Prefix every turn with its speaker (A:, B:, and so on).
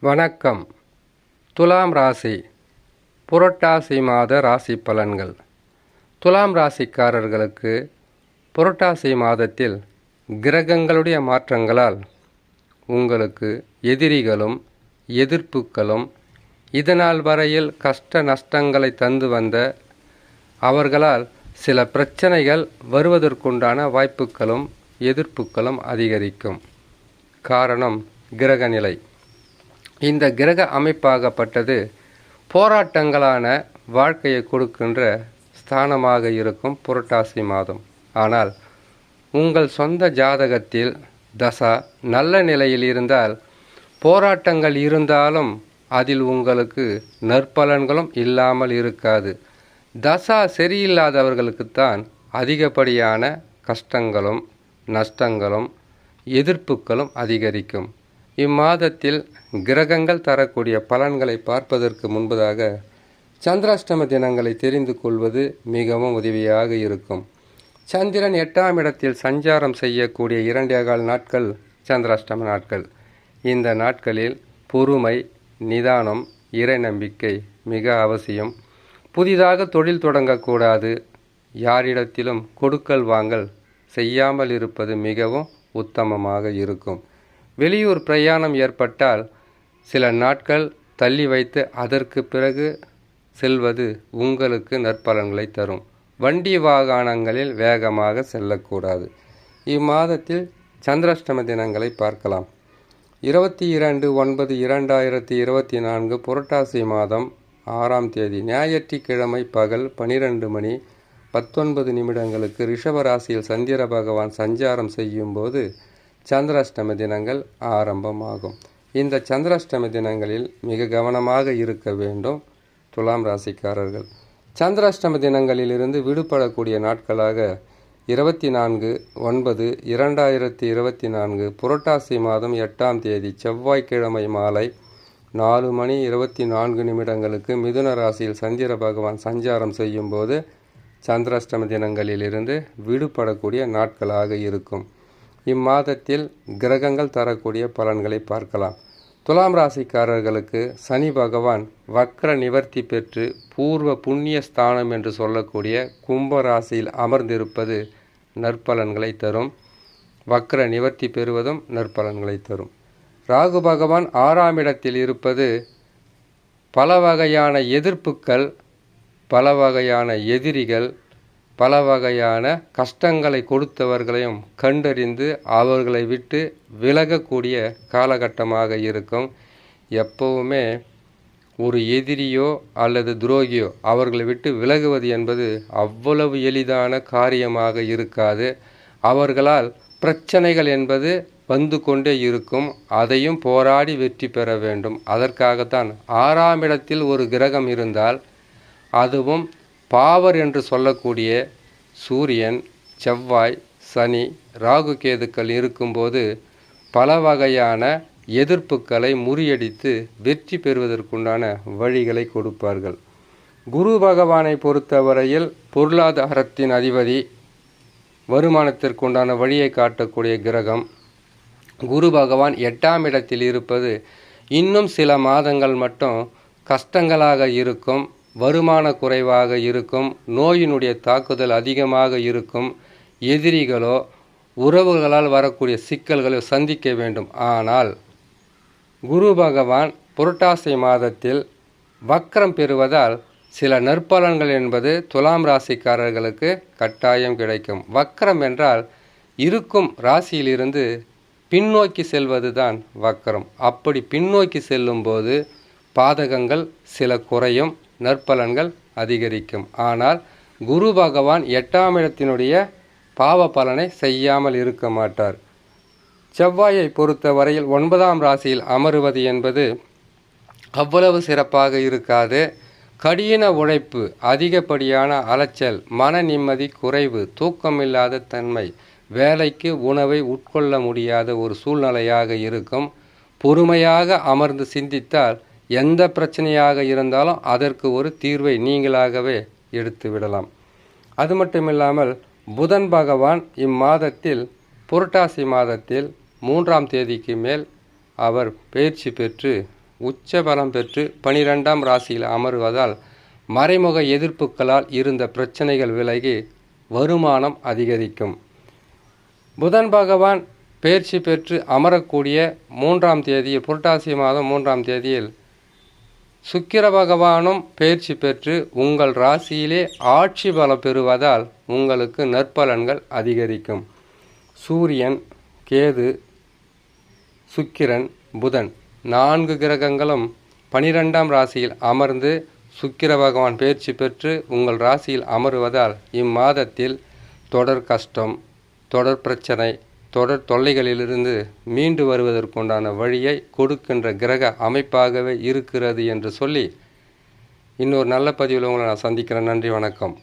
A: வணக்கம். துலாம் ராசி. புரட்டாசி மாத ராசி பலன்கள். துலாம் ராசிக்காரர்களுக்கு புரட்டாசி மாதத்தில் கிரகங்களுடைய மாற்றங்களால் உங்களுக்கு எதிரிகளும் எதிர்ப்புகளும் இதனால் வரையில் கஷ்ட நஷ்டங்களை தந்து வந்த அவர்களால் சில பிரச்சனைகள் வருவதற்குண்டான வாய்ப்புகளும் எதிர்ப்புகளும் அதிகரிக்கும். காரணம் கிரகநிலை. இந்த கிரக அமைப்பாகப்பட்டது போராட்டங்களான வாழ்க்கையை கொடுக்கின்ற ஸ்தானமாக இருக்கும் புரட்டாசி மாதம். ஆனால் உங்கள் சொந்த ஜாதகத்தில் தசா நல்ல நிலையில் இருந்தால் போராட்டங்கள் இருந்தாலும் அதில் உங்களுக்கு நற்பலன்களும் இல்லாமல் இருக்காது. தசா சரியில்லாதவர்களுக்குத்தான் அதிகப்படியான கஷ்டங்களும் நஷ்டங்களும் எதிர்ப்புகளும் அதிகரிக்கும். இம்மாதத்தில் கிரகங்கள் தரக்கூடிய பலன்களை பார்ப்பதற்கு முன்பதாக சந்திராஷ்டம தினங்களை தெரிந்து கொள்வது மிகவும் உதவியாக இருக்கும். சந்திரன் எட்டாம் இடத்தில் சஞ்சாரம் செய்யக்கூடிய இரண்டே கால் நாட்கள் சந்திராஷ்டம நாட்கள். இந்த நாட்களில் பொறுமை நிதானம் இறை நம்பிக்கை மிக அவசியம். புதிதாக தொழில் தொடங்கக்கூடாது. யாரிடத்திலும் கொடுக்கல் வாங்கல் செய்யாமல் இருப்பது மிகவும் உத்தமமாக இருக்கும். வெளியூர் பிரயாணம் ஏற்பட்டால் சில நாட்கள் தள்ளி வைத்து அதற்கு பிறகு செல்வது உங்களுக்கு நற்பலன்களை தரும். வண்டி வாகனங்களில் வேகமாக செல்லக்கூடாது. இம்மாதத்தில் சந்திராஷ்டம தினங்களை பார்க்கலாம். இருபத்தி இரண்டு ஒன்பது இரண்டாயிரத்தி இருபத்தி நான்கு புரட்டாசி மாதம் ஆறாம் தேதி ஞாயிற்றுக்கிழமை பகல் பனிரெண்டு மணி பத்தொன்பது நிமிடங்களுக்கு ரிஷபராசியில் சந்திர பகவான் சஞ்சாரம் செய்யும்போது சந்திராஷ்டம தினங்கள் ஆரம்பமாகும். இந்த சந்திராஷ்டம தினங்களில் மிக கவனமாக இருக்க வேண்டும் துலாம் ராசிக்காரர்கள். சந்திராஷ்டம தினங்களிலிருந்து விடுபடக்கூடிய நாட்களாக இருபத்தி நான்கு ஒன்பது இரண்டாயிரத்தி இருபத்தி நான்கு புரட்டாசி மாதம் எட்டாம் தேதி செவ்வாய்க்கிழமை மாலை நாலு மணி இருபத்தி நான்கு நிமிடங்களுக்கு மிதுன ராசியில் சந்திர பகவான் சஞ்சாரம் செய்யும்போது சந்திராஷ்டம தினங்களிலிருந்து விடுபடக்கூடிய நாட்களாக இருக்கும். இம்மாதத்தில் கிரகங்கள் தரக்கூடிய பலன்களை பார்க்கலாம். துலாம் ராசிக்காரர்களுக்கு சனி பகவான் வக்ர நிவர்த்தி பெற்று பூர்வ புண்ணிய ஸ்தானம் என்று சொல்லக்கூடிய கும்ப ராசியில் அமர்ந்திருப்பது நற்பலன்களை தரும். வக்ர நிவர்த்தி பெறுவதும் நற்பலன்களை தரும். ராகு பகவான் ஆறாம் இடத்தில் இருப்பது பல வகையான எதிர்ப்புக்கள் பல வகையான எதிரிகள் பல வகையான கஷ்டங்களை கொடுத்தவர்களையும் கண்டறிந்து அவர்களை விட்டு விலகக்கூடிய காலகட்டமாக இருக்கும். எப்பவுமே ஒரு எதிரியோ அல்லது துரோகியோ அவர்களை விட்டு விலகுவது என்பது அவ்வளவு எளிதான காரியமாக இருக்காது. அவர்களால் பிரச்சனைகள் என்பது வந்து கொண்டே இருக்கும். அதையும் போராடி வெற்றி பெற வேண்டும். அதற்காகத்தான் ஆறாம் இடத்தில் ஒரு கிரகம் இருந்தால் அதுவும் பாவர் என்று சொல்லக்கூடிய சூரியன் செவ்வாய் சனி ராகு கேதுக்கள் இருக்கும்போது பல வகையான எதிர்ப்புகளை முறியடித்து வெற்றி பெறுவதற்குண்டான வழிகளை கொடுப்பார்கள். குரு பகவானை பொறுத்தவரையில் பொருளாதாரத்தின் அதிபதி வருமானத்திற்குண்டான வழியை காட்டக்கூடிய கிரகம். குரு பகவான் எட்டாம் இடத்தில் இருப்பது இன்னும் சில மாதங்கள் மட்டும் கஷ்டங்களாக இருக்கும். வருமான குறைவாக இருக்கும் நோயினுடைய தாக்குதல் அதிகமாக இருக்கும் எதிரிகளோ உறவுகளால் வரக்கூடிய சிக்கல்களை சந்திக்க வேண்டும். ஆனால் குரு பகவான் புரட்டாசி மாதத்தில் வக்கரம் பெறுவதால் சில நற்பலன்கள் என்பது துலாம் ராசிக்காரர்களுக்கு கட்டாயம் கிடைக்கும். வக்கரம் என்றால் இருக்கும் ராசியிலிருந்து பின்னோக்கி செல்வது தான் வக்கரம் அப்படி பின்னோக்கி செல்லும்போது பாதகங்கள் சில குறையும் நற்பலன்கள் அதிகரிக்கும். ஆனால் குரு பகவான் எட்டாம் இடத்தினுடைய பாவ பலனை செய்யாமல் இருக்க மாட்டார். செவ்வாயை பொறுத்த வரையில் ஒன்பதாம் ராசியில் அமருவது என்பது அவ்வளவு சிறப்பாக இருக்காது. கடின உழைப்பு அதிகப்படியான அலைச்சல் மன நிம்மதி குறைவு தூக்கமில்லாத தன்மை வேலைக்கு உணவை உட்கொள்ள முடியாத ஒரு சூழ்நிலையாக இருக்கும். பொறுமையாக அமர்ந்து சிந்தித்தால் எந்த பிரச்சனையாக இருந்தாலும் அதற்கு ஒரு தீர்வை நீங்களாகவே எடுத்து விடலாம். அது மட்டுமில்லாமல் புதன் பகவான் இம்மாதத்தில் புரட்டாசி மாதத்தில் மூன்றாம் தேதிக்கு மேல் அவர் பயிற்சி பெற்று உச்ச பலம் பெற்று பனிரெண்டாம் ராசியில் அமருவதால் மறைமுக எதிர்ப்புகளால் இருந்த பிரச்சனைகள் விலகி வருமானம் அதிகரிக்கும். புதன் பகவான் பயிற்சி பெற்று அமரக்கூடிய மூன்றாம் தேதியில் புரட்டாசி மாதம் மூன்றாம் தேதியில் சுக்கிர பகவானும் பயிற்சி பெற்று உங்கள் ராசியிலே ஆட்சி பலம் பெறுவதால் உங்களுக்கு நற்பலன்கள் அதிகரிக்கும். சூரியன் கேது சுக்கிரன் புதன் நான்கு கிரகங்களும் பனிரெண்டாம் ராசியில் அமர்ந்து சுக்கிர பகவான் பயிற்சி பெற்று உங்கள் ராசியில் அமருவதால் இம்மாதத்தில் தொடர் கஷ்டம் தொடர் பிரச்சனை தொடர் தொல்லைகளிலிருந்து மீண்டு வருவதற்குண்டான வழியை கொடுக்கின்ற கிரக அமைப்பாகவே இருக்கிறது என்று சொல்லி இன்னொரு நல்ல பதிவில் உங்களை நான் சந்திக்கிறேன். நன்றி வணக்கம்.